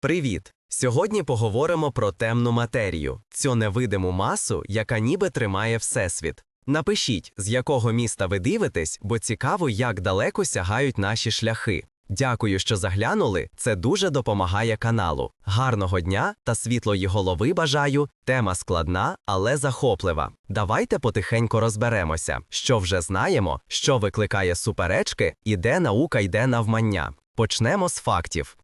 Привіт! Сьогодні поговоримо про темну матерію, цю невидиму масу, яка ніби тримає Всесвіт. Напишіть, з якого міста ви дивитесь, бо цікаво, як далеко сягають наші шляхи. Дякую, що заглянули. Це дуже допомагає каналу. Гарного дня та світлої голови бажаю. Тема складна, але захоплива. Давайте потихеньку розберемося, що вже знаємо, що викликає суперечки і де наука йде навмання. Почнемо з фактів.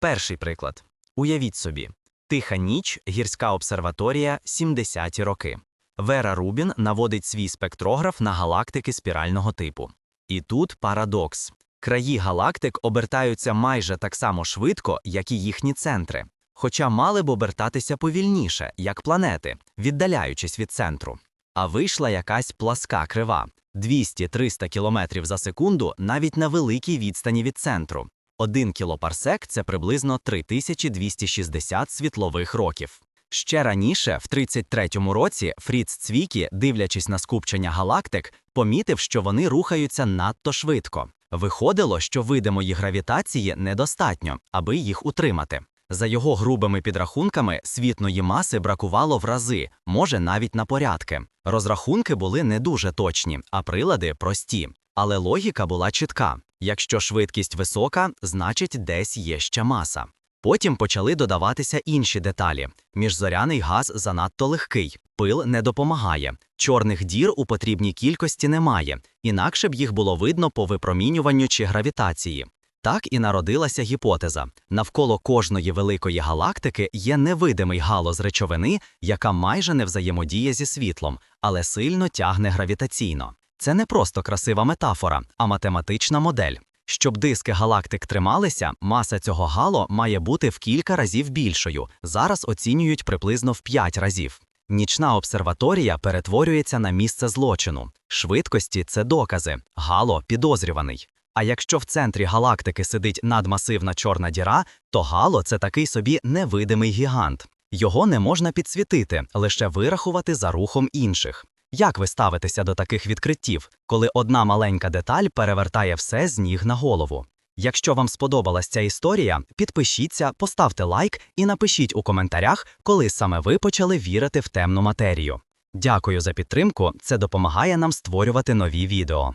Перший приклад. Уявіть собі. Тиха ніч, гірська обсерваторія, 70-ті роки. Вера Рубін наводить свій спектрограф на галактики спірального типу. І тут парадокс. Краї галактик обертаються майже так само швидко, як і їхні центри, хоча мали б обертатися повільніше, як планети, віддаляючись від центру. А вийшла якась пласка крива 200-300 км за секунду навіть на великій відстані від центру. Один кілопарсек це приблизно 3260 світлових років. Ще раніше, в 33-му році, Фріц Цвікі, дивлячись на скупчення галактик, помітив, що вони рухаються надто швидко. Виходило, що видимої гравітації недостатньо, аби їх утримати. За його грубими підрахунками, світної маси бракувало в рази, може навіть на порядки. Розрахунки були не дуже точні, а прилади прості. Але логіка була чітка: якщо швидкість висока, значить десь є ще маса. Потім почали додаватися інші деталі. Міжзоряний газ занадто легкий, пил не допомагає, чорних дір у потрібній кількості немає, інакше б їх було видно по випромінюванню чи гравітації. Так і народилася гіпотеза: навколо кожної великої галактики є невидимий галоз речовини, яка майже не взаємодіє зі світлом, але сильно тягне гравітаційно. Це не просто красива метафора, а математична модель. Щоб диски галактик трималися, маса цього гало має бути в кілька разів більшою. Зараз оцінюють приблизно в 5 разів. Нічна обсерваторія перетворюється на місце злочину. Швидкості це докази, гало підозрюваний. А якщо в центрі галактики сидить надмасивна чорна діра, то гало це такий собі невидимий гігант. Його не можна підсвітити, лише вирахувати за рухом інших. Як ви ставитеся до таких відкриттів, коли одна маленька деталь перевертає все з ніг на голову? Якщо вам сподобалась ця історія, підпишіться, поставте лайк і напишіть у коментарях, коли саме ви почали вірити в темну матерію. Дякую за підтримку, це допомагає нам створювати нові відео.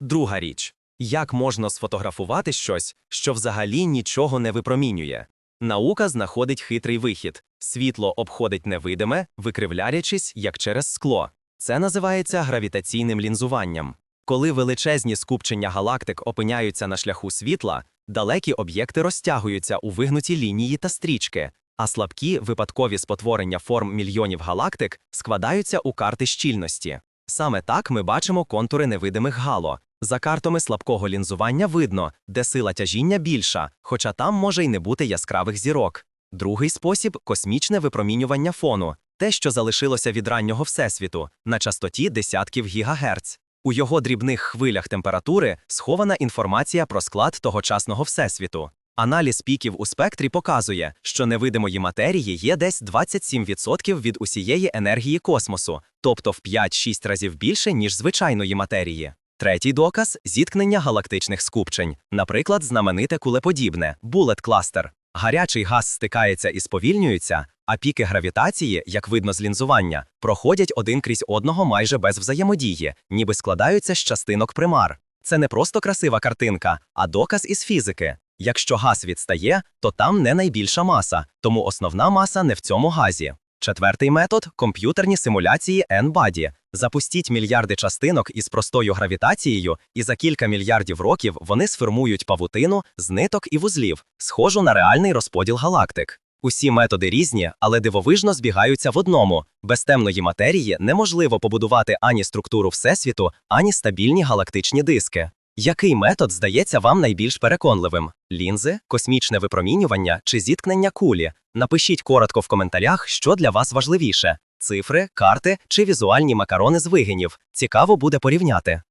Друга річ як можна сфотографувати щось, що взагалі нічого не випромінює? Наука знаходить хитрий вихід. Світло обходить невидиме, викривлярячись, як через скло. Це називається гравітаційним лінзуванням. Коли величезні скупчення галактик опиняються на шляху світла, далекі об'єкти розтягуються у вигнуті лінії та стрічки, а слабкі випадкові спотворення форм мільйонів галактик складаються у карти щільності. Саме так ми бачимо контури невидимих гало. За картами слабкого лінзування видно, де сила тяжіння більша, хоча там може й не бути яскравих зірок. Другий спосіб космічне випромінювання фону, те, що залишилося від раннього всесвіту, на частоті десятків гігагерц. У його дрібних хвилях температури схована інформація про склад тогочасного всесвіту. Аналіз піків у спектрі показує, що невидимої матерії є десь 27% від усієї енергії космосу, тобто в 5-6 разів більше, ніж звичайної матерії. Третій доказ зіткнення галактичних скупчень, наприклад, знамените кулеподібне булет кластер. Гарячий газ стикається і сповільнюється, а піки гравітації, як видно з лінзування, проходять один крізь одного майже без взаємодії, ніби складаються з частинок примар. Це не просто красива картинка, а доказ із фізики. Якщо газ відстає, то там не найбільша маса, тому основна маса не в цьому газі. Четвертий метод комп'ютерні симуляції N-Body. Запустіть мільярди частинок із простою гравітацією, і за кілька мільярдів років вони сформують павутину з ниток і вузлів, схожу на реальний розподіл галактик. Усі методи різні, але дивовижно збігаються в одному: без темної матерії неможливо побудувати ані структуру Всесвіту, ані стабільні галактичні диски. Який метод здається вам найбільш переконливим: лінзи, космічне випромінювання чи зіткнення кулі? Напишіть коротко в коментарях, що для вас важливіше: цифри, карти чи візуальні макарони з вигинів. Цікаво буде порівняти.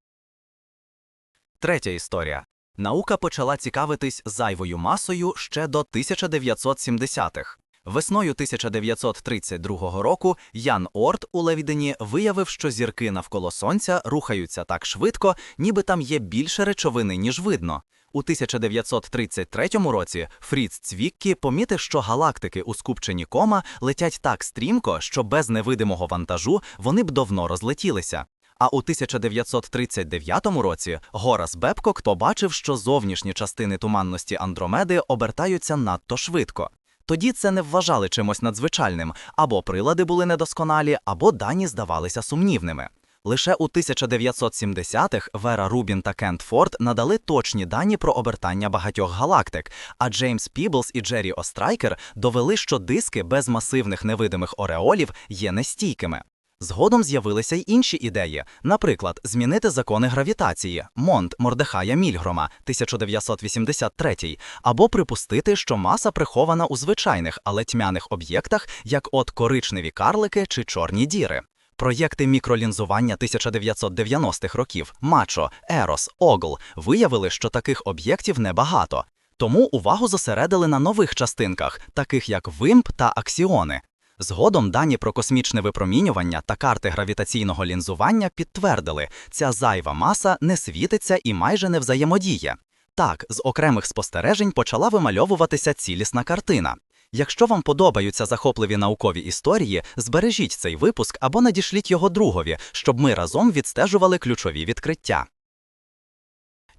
Третя історія. Наука почала цікавитись зайвою масою ще до 1970-х. Весною 1932 року Ян Орт у Левідені виявив, що зірки навколо сонця рухаються так швидко, ніби там є більше речовини, ніж видно. У 1933 році Фріц Цвіккі помітив, що галактики у скупченні кома летять так стрімко, що без невидимого вантажу вони б давно розлетілися. А у 1939 році Горас Бебкок побачив, що зовнішні частини туманності Андромеди обертаються надто швидко. Тоді це не вважали чимось надзвичайним, або прилади були недосконалі, або дані здавалися сумнівними. Лише у 1970-х Вера Рубін та Кент Форд надали точні дані про обертання багатьох галактик, а Джеймс Піблс і Джері Острайкер довели, що диски без масивних невидимих ореолів є нестійкими. Згодом з'явилися й інші ідеї, наприклад, змінити закони гравітації Монт Мордехая Мільгрома 1983, або припустити, що маса прихована у звичайних, але тьмяних об'єктах, як от коричневі карлики чи чорні діри. Проєкти мікролінзування 1990-х років Мачо, Ерос, Огл виявили, що таких об'єктів небагато. Тому увагу зосередили на нових частинках, таких як вимп та аксіони. Згодом дані про космічне випромінювання та карти гравітаційного лінзування підтвердили, ця зайва маса не світиться і майже не взаємодіє. Так, з окремих спостережень почала вимальовуватися цілісна картина. Якщо вам подобаються захопливі наукові історії, збережіть цей випуск або надішліть його другові, щоб ми разом відстежували ключові відкриття.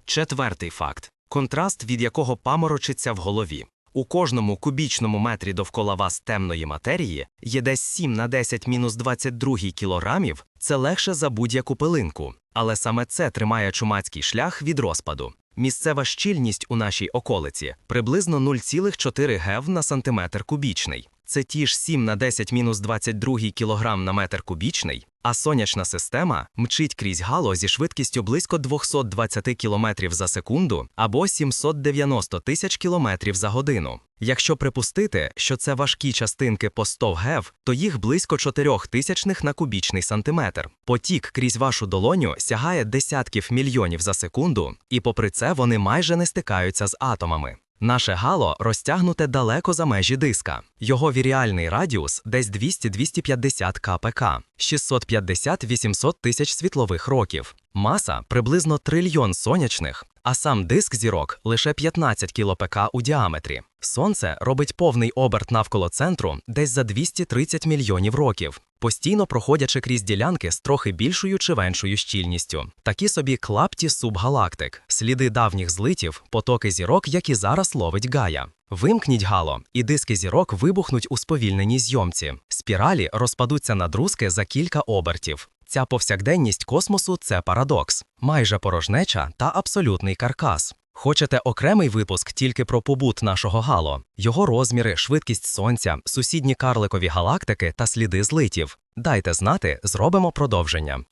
Четвертий факт контраст, від якого паморочиться в голові. У кожному кубічному метрі довкола вас темної матерії є десь 7 на 10 мінус 22 кілограмів, це легше за будь-яку пилинку. Але саме це тримає чумацький шлях від розпаду. Місцева щільність у нашій околиці приблизно 0,4 гев на сантиметр кубічний. Це ті ж 7 на 10 мінус 22 кілограм на метр кубічний, а сонячна система мчить крізь гало зі швидкістю близько 220 км за секунду або 790 тисяч км за годину. Якщо припустити, що це важкі частинки по 100 гев, то їх близько 4 тисячних на кубічний сантиметр. Потік крізь вашу долоню сягає десятків мільйонів за секунду, і попри це вони майже не стикаються з атомами. Наше гало розтягнуте далеко за межі диска. Його віріальний радіус десь 200-250 кпк, 650-800 тисяч світлових років. Маса приблизно трильйон сонячних, а сам диск зірок лише 15 кілопк у діаметрі. Сонце робить повний оберт навколо центру десь за 230 мільйонів років, постійно проходячи крізь ділянки з трохи більшою чи меншою щільністю. Такі собі клапті субгалактик, сліди давніх злитів, потоки зірок, які зараз ловить Гая. Вимкніть гало, і диски зірок вибухнуть у сповільненій зйомці. Спіралі розпадуться на друзки за кілька обертів. Ця повсякденність космосу це парадокс, майже порожнеча та абсолютний каркас. Хочете окремий випуск тільки про побут нашого гало, його розміри, швидкість сонця, сусідні карликові галактики та сліди злитів. Дайте знати, зробимо продовження.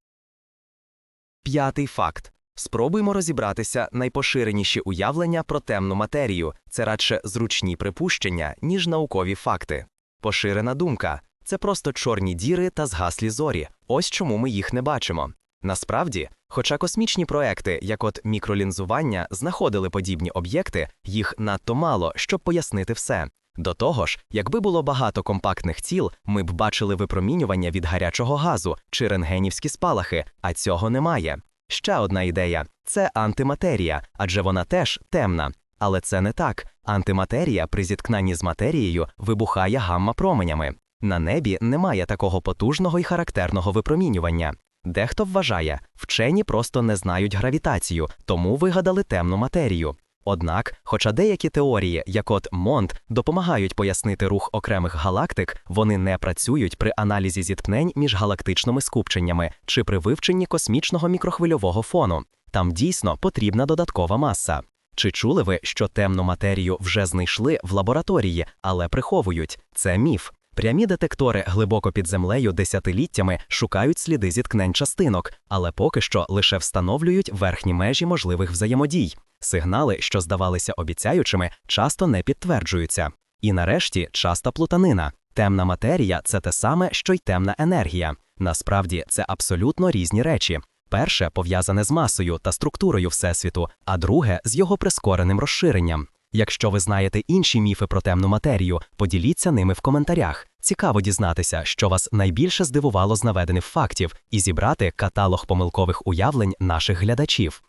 П'ятий факт. Спробуймо розібратися найпоширеніші уявлення про темну матерію. Це радше зручні припущення, ніж наукові факти. Поширена думка це просто чорні діри та згаслі зорі. Ось чому ми їх не бачимо. Насправді, хоча космічні проекти, як от мікролінзування, знаходили подібні об'єкти, їх надто мало, щоб пояснити все. До того ж, якби було багато компактних тіл, ми б бачили випромінювання від гарячого газу чи рентгенівські спалахи, а цього немає. Ще одна ідея це антиматерія, адже вона теж темна. Але це не так. Антиматерія при зіткненні з матерією вибухає гамма-променями. На небі немає такого потужного і характерного випромінювання. Дехто вважає, вчені просто не знають гравітацію, тому вигадали темну матерію. Однак, хоча деякі теорії, як от Монт, допомагають пояснити рух окремих галактик, вони не працюють при аналізі зіткнень між галактичними скупченнями чи при вивченні космічного мікрохвильового фону. Там дійсно потрібна додаткова маса. Чи чули ви, що темну матерію вже знайшли в лабораторії, але приховують? Це міф. Прямі детектори глибоко під землею десятиліттями шукають сліди зіткнень частинок, але поки що лише встановлюють верхні межі можливих взаємодій. Сигнали, що здавалися обіцяючими, часто не підтверджуються. І нарешті часта плутанина. Темна матерія це те саме, що й темна енергія. Насправді це абсолютно різні речі. Перше пов'язане з масою та структурою Всесвіту, а друге з його прискореним розширенням. Якщо ви знаєте інші міфи про темну матерію, поділіться ними в коментарях. Цікаво дізнатися, що вас найбільше здивувало з наведених фактів, і зібрати каталог помилкових уявлень наших глядачів.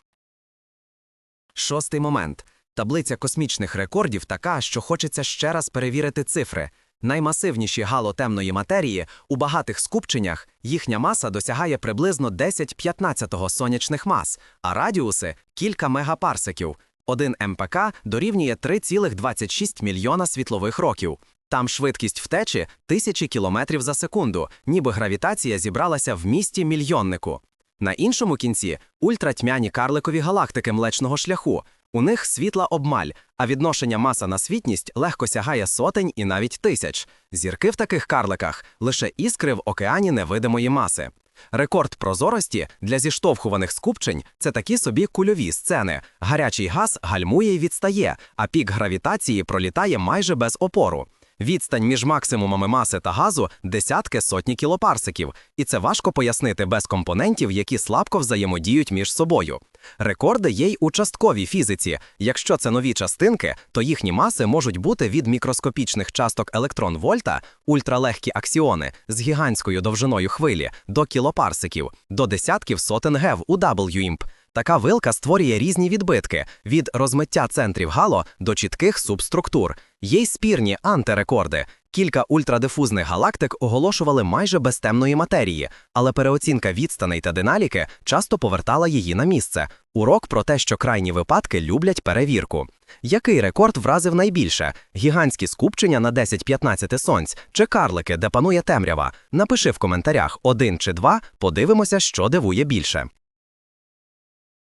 Шостий момент. Таблиця космічних рекордів така, що хочеться ще раз перевірити цифри. Наймасивніші гало темної матерії у багатих скупченнях їхня маса досягає приблизно 10-15 сонячних мас, а радіуси кілька мегапарсиків. 1 МПК дорівнює 3,26 мільйона світлових років. Там швидкість втечі тисячі кілометрів за секунду, ніби гравітація зібралася в місті мільйоннику. На іншому кінці ультратьмяні карликові галактики млечного шляху. У них світла обмаль, а відношення маса на світність легко сягає сотень і навіть тисяч. Зірки в таких карликах лише іскри в океані невидимої маси. Рекорд прозорості для зіштовхуваних скупчень це такі собі кульові сцени. Гарячий газ гальмує і відстає, а пік гравітації пролітає майже без опору. Відстань між максимумами маси та газу десятки сотні кілопарсиків, і це важко пояснити без компонентів, які слабко взаємодіють між собою. Рекорди є й у частковій фізиці. Якщо це нові частинки, то їхні маси можуть бути від мікроскопічних часток електрон-вольта, ультралегкі аксіони з гігантською довжиною хвилі до кілопарсиків, до десятків сотен гев у WIMP. Така вилка створює різні відбитки від розмиття центрів гало до чітких субструктур. Є й спірні антирекорди. Кілька ультрадифузних галактик оголошували майже без темної матерії, але переоцінка відстаней та диналіки часто повертала її на місце. Урок про те, що крайні випадки люблять перевірку. Який рекорд вразив найбільше? Гігантські скупчення на 10-15 сонць чи карлики, де панує темрява? Напиши в коментарях один чи два, подивимося, що дивує більше.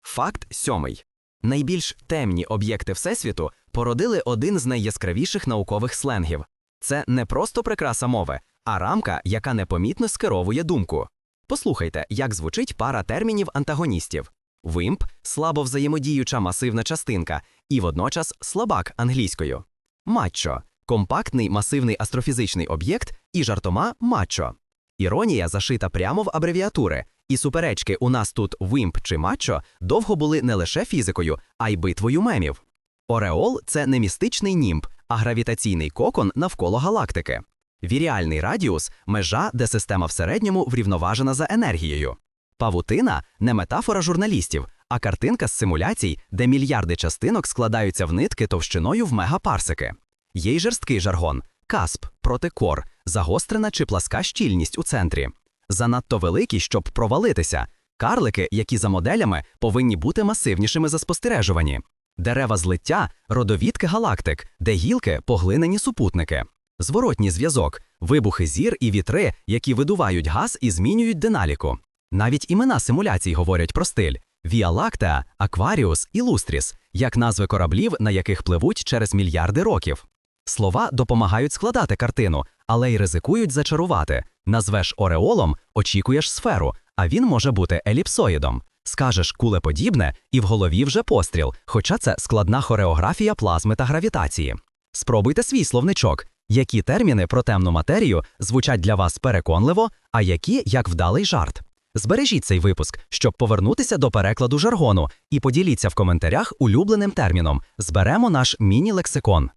Факт сьомий. Найбільш темні об'єкти Всесвіту породили один з найяскравіших наукових сленгів. Це не просто прикраса мови, а рамка, яка непомітно скеровує думку. Послухайте, як звучить пара термінів антагоністів. Вимп слабо взаємодіюча масивна частинка, і водночас слабак англійською. Матчо компактний масивний астрофізичний об'єкт і жартома матчо. Іронія зашита прямо в абревіатури, і суперечки у нас тут вимп чи матчо довго були не лише фізикою, а й битвою мемів. Ореол це не містичний німб, а гравітаційний кокон навколо галактики. Віріальний радіус межа, де система в середньому врівноважена за енергією. Павутина не метафора журналістів, а картинка з симуляцій, де мільярди частинок складаються в нитки товщиною в мегапарсики. Є й жорсткий жаргон касп проти кор, загострена чи пласка щільність у центрі. Занадто великі, щоб провалитися. Карлики, які за моделями, повинні бути масивнішими за спостережувані. Дерева злиття родовідки галактик, де гілки поглинені супутники. Зворотній зв'язок, вибухи зір і вітри, які видувають газ і змінюють диналіку. Навіть імена симуляцій говорять про стиль: Віа Лактеа, Акваріус і Лустріс, як назви кораблів, на яких пливуть через мільярди років. Слова допомагають складати картину, але й ризикують зачарувати. Назвеш ореолом, очікуєш сферу, а він може бути еліпсоїдом. Скажеш кулеподібне, і в голові вже постріл, хоча це складна хореографія плазми та гравітації. Спробуйте свій словничок. Які терміни про темну матерію звучать для вас переконливо, а які як вдалий жарт. Збережіть цей випуск, щоб повернутися до перекладу жаргону, і поділіться в коментарях улюбленим терміном. Зберемо наш міні-лексикон.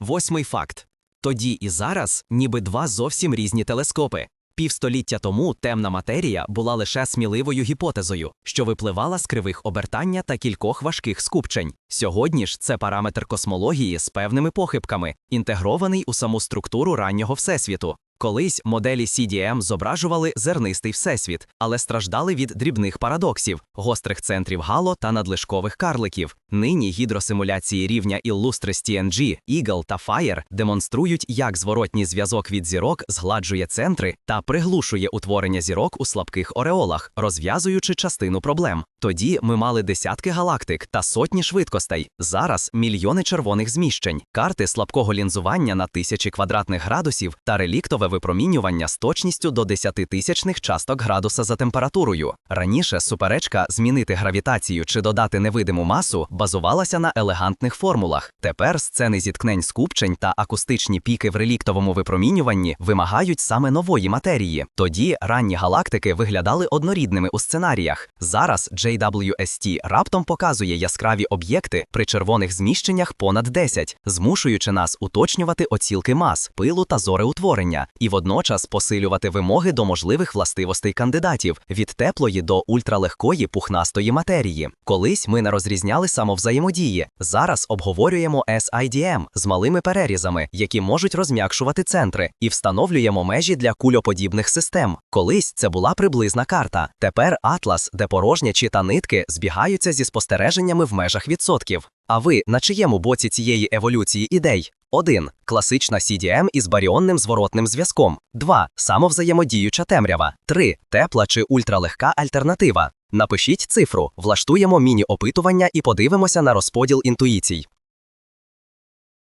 Восьмий факт. Тоді і зараз ніби два зовсім різні телескопи. Півстоліття тому темна матерія була лише сміливою гіпотезою, що випливала з кривих обертання та кількох важких скупчень. Сьогодні ж це параметр космології з певними похибками, інтегрований у саму структуру раннього всесвіту. Колись моделі CDM зображували зернистий всесвіт, але страждали від дрібних парадоксів, гострих центрів гало та надлишкових карликів. Нині гідросимуляції рівня Illustris TNG, Eagle та Fire демонструють, як зворотній зв'язок від зірок згладжує центри та приглушує утворення зірок у слабких ореолах, розв'язуючи частину проблем. Тоді ми мали десятки галактик та сотні швидкостей. Зараз мільйони червоних зміщень, карти слабкого лінзування на тисячі квадратних градусів та реліктове випромінювання з точністю до десятитисячних часток градуса за температурою. Раніше суперечка змінити гравітацію чи додати невидиму масу базувалася на елегантних формулах. Тепер сцени зіткнень скупчень та акустичні піки в реліктовому випромінюванні вимагають саме нової матерії. Тоді ранні галактики виглядали однорідними у сценаріях. Зараз JWST раптом показує яскраві об'єкти при червоних зміщеннях понад 10, змушуючи нас уточнювати оцілки мас, пилу та зореутворення. І водночас посилювати вимоги до можливих властивостей кандидатів від теплої до ультралегкої пухнастої матерії. Колись ми не розрізняли самовзаємодії. Зараз обговорюємо SIDM з малими перерізами, які можуть розм'якшувати центри, і встановлюємо межі для кульоподібних систем. Колись це була приблизна карта. Тепер атлас, де порожнячі та нитки збігаються зі спостереженнями в межах відсотків. А ви на чиєму боці цієї еволюції ідей? 1. Класична CDM із баріонним зворотним зв'язком. 2. Самовзаємодіюча темрява. 3. Тепла чи ультралегка альтернатива. Напишіть цифру, влаштуємо міні-опитування і подивимося на розподіл інтуїцій.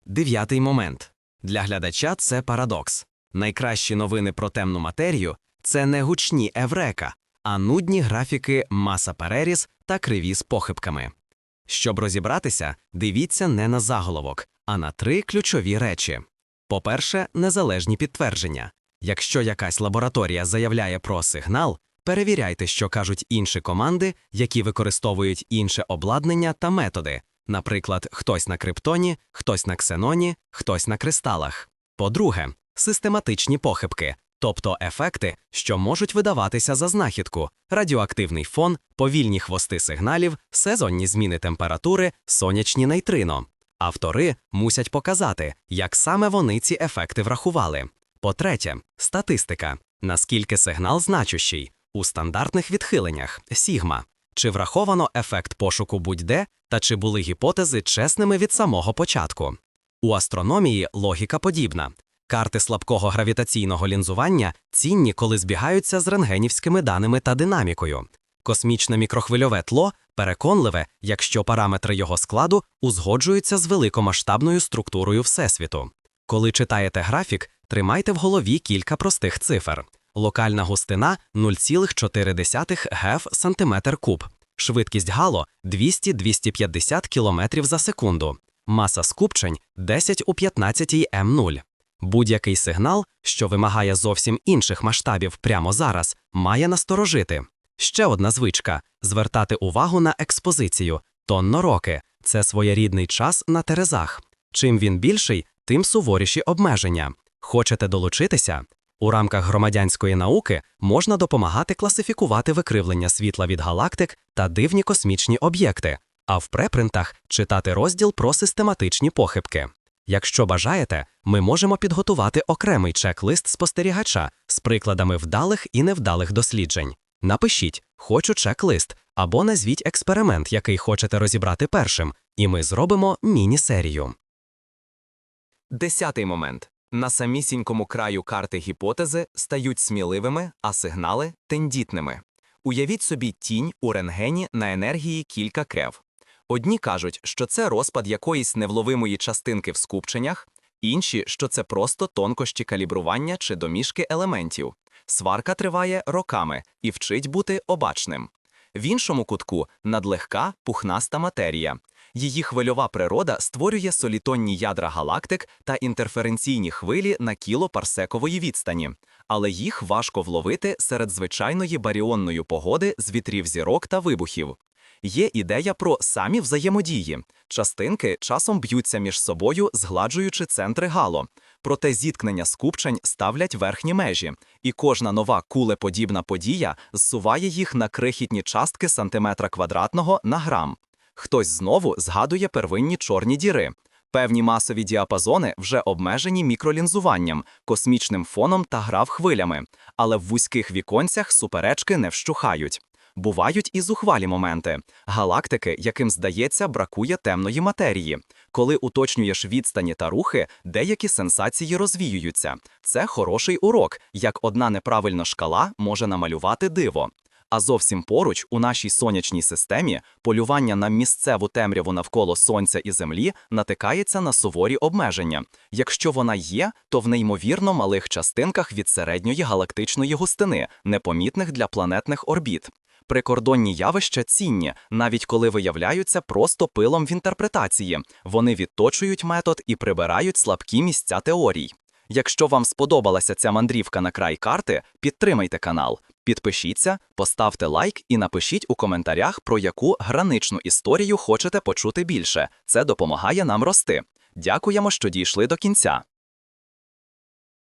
Дев'ятий момент. Для глядача це парадокс. Найкращі новини про темну матерію це не гучні еврека, а нудні графіки маса переріз та криві з похибками. Щоб розібратися, дивіться не на заголовок, а на три ключові речі. По-перше, незалежні підтвердження. Якщо якась лабораторія заявляє про сигнал, перевіряйте, що кажуть інші команди, які використовують інше обладнання та методи. Наприклад, хтось на криптоні, хтось на ксеноні, хтось на кристалах. По-друге, систематичні похибки, тобто ефекти, що можуть видаватися за знахідку, радіоактивний фон, повільні хвости сигналів, сезонні зміни температури, сонячні нейтрино. Автори мусять показати, як саме вони ці ефекти врахували. По-третє, статистика. Наскільки сигнал значущий у стандартних відхиленнях сігма. Чи враховано ефект пошуку будь-де, та чи були гіпотези чесними від самого початку? У астрономії логіка подібна. Карти слабкого гравітаційного лінзування цінні, коли збігаються з рентгенівськими даними та динамікою. Космічне мікрохвильове тло переконливе, якщо параметри його складу узгоджуються з великомасштабною структурою Всесвіту. Коли читаєте графік, тримайте в голові кілька простих цифр. Локальна густина 0,4 ГЕФ сантиметр куб. Швидкість гало 200-250 км за секунду. Маса скупчень 10 у 15 М0. Будь-який сигнал, що вимагає зовсім інших масштабів прямо зараз, має насторожити. Ще одна звичка звертати увагу на експозицію. Тонно роки це своєрідний час на терезах. Чим він більший, тим суворіші обмеження. Хочете долучитися? У рамках громадянської науки можна допомагати класифікувати викривлення світла від галактик та дивні космічні об'єкти, а в препринтах читати розділ про систематичні похибки. Якщо бажаєте, ми можемо підготувати окремий чек-лист спостерігача з прикладами вдалих і невдалих досліджень. Напишіть Хочу чек-лист або назвіть експеримент, який хочете розібрати першим, і ми зробимо міні-серію. Десятий момент. На самісінькому краю карти гіпотези стають сміливими, а сигнали тендітними. Уявіть собі тінь у рентгені на енергії кілька крев. Одні кажуть, що це розпад якоїсь невловимої частинки в скупченнях, інші, що це просто тонкощі калібрування чи домішки елементів. Сварка триває роками і вчить бути обачним. В іншому кутку надлегка пухнаста матерія. Її хвильова природа створює солітонні ядра галактик та інтерференційні хвилі на кілопарсекової відстані, але їх важко вловити серед звичайної баріонної погоди з вітрів зірок та вибухів. Є ідея про самі взаємодії. Частинки часом б'ються між собою, згладжуючи центри гало. Проте зіткнення скупчень ставлять верхні межі, і кожна нова кулеподібна подія зсуває їх на крихітні частки сантиметра квадратного на грам. Хтось знову згадує первинні чорні діри. Певні масові діапазони вже обмежені мікролінзуванням, космічним фоном та грав хвилями, але в вузьких віконцях суперечки не вщухають. Бувають і зухвалі моменти галактики, яким здається, бракує темної матерії. Коли уточнюєш відстані та рухи, деякі сенсації розвіюються. Це хороший урок, як одна неправильна шкала може намалювати диво. А зовсім поруч, у нашій сонячній системі, полювання на місцеву темряву навколо Сонця і Землі натикається на суворі обмеження. Якщо вона є, то в неймовірно малих частинках від середньої галактичної густини, непомітних для планетних орбіт. Прикордонні явища цінні, навіть коли виявляються просто пилом в інтерпретації. Вони відточують метод і прибирають слабкі місця теорій. Якщо вам сподобалася ця мандрівка на край карти, підтримайте канал, підпишіться, поставте лайк і напишіть у коментарях, про яку граничну історію хочете почути більше. Це допомагає нам рости. Дякуємо, що дійшли до кінця.